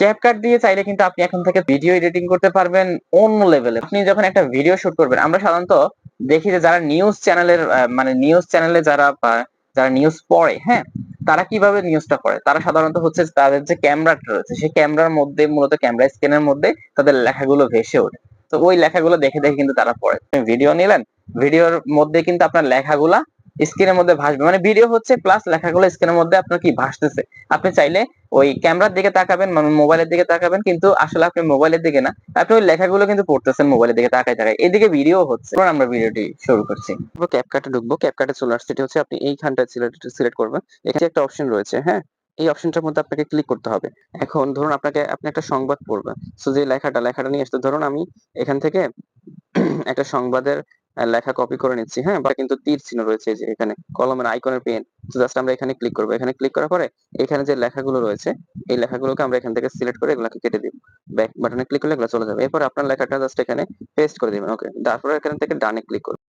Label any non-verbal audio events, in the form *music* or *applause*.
CapCut দিয়ে চাইলে কিন্তু আপনি এখন থেকে ভিডিও এডিটিং করতে পারবেন অন্য লেভেলে আপনি যখন একটা ভিডিও শুট করবেন, আমরা সাধারণত দেখি যে যারা নিউজ চ্যানেলের মানে নিউজ চ্যানেলে যারা যারা নিউজ পড়ে হ্যাঁ তারা কীভাবে নিউজটা করে তারা সাধারণত হচ্ছে তাদের যে ক্যামেরাটা রয়েছে, সেই ক্যামেরার মধ্যে, মূলত ক্যামেরা স্ক্রিনের মধ্যে তাদের লেখাগুলো ভেসে ওঠে। তো ওই লেখাগুলো দেখে দেখে কিন্তু তারা পড়ে। ভিডিও নিলেন ভিডিওর মধ্যে কিন্তু আপনার লেখাগুলা স্ক্রিনের মধ্যে ভাসবে। মানে ভিডিও হচ্ছে প্লাস লেখাগুলো স্ক্রিনের মধ্যে আপনার কি ভাসতেছে। আপনি চাইলে ওই ক্যামেরার দিকে তাকাবেন মানে মোবাইলের দিকে তাকাবেন, কিন্তু আসলে আপনি মোবাইলের দিকে না, আপনি ওই লেখাগুলো কিন্তু পড়তেছেন মোবাইলের দিকে তাকায় তাকায়। এদিকে ভিডিও হচ্ছে। আমরা ভিডিওটি শুরু করছি। ক্যাপকাটে ঢুকবো। ক্যাপকাটে চলে আসছে। হচ্ছে আপনি এইখানটা সিলেক্ট সিলেক্ট করবেন। এখানে একটা অপশন রয়েছে হ্যাঁ? এই অপশনটার মধ্যে আপনাকে ক্লিক করতে হবে। এখন ধরুন আপনাকে, আপনি একটা সংবাদ পড়বেন। সো যে লেখাটা লেখাটা নিয়ে আসতে, ধরুন আমি এখান থেকে *clears throat* একটা সংবাদের লেখা কপি করে নিচ্ছি হ্যাঁ? বা কিন্তু তীর চিহ্ন রয়েছে যে এখানে, কলমের আইকনের পেন তো জাস্ট আমরা এখানে ক্লিক করব। এখানে ক্লিক করার পরে এখানে যে লেখাগুলো রয়েছে, এই লেখাগুলোকে আমরা এখান থেকে সিলেক্ট করে এগুলোকে কেটে দিব। ব্যাক বাটনে ক্লিক করলে এগুলো চলে যাবে। এরপর আপনার লেখাটা জাস্ট এখানে পেস্ট করে দিবেন ওকে তারপরে এখান থেকে ডানে ক্লিক করবেন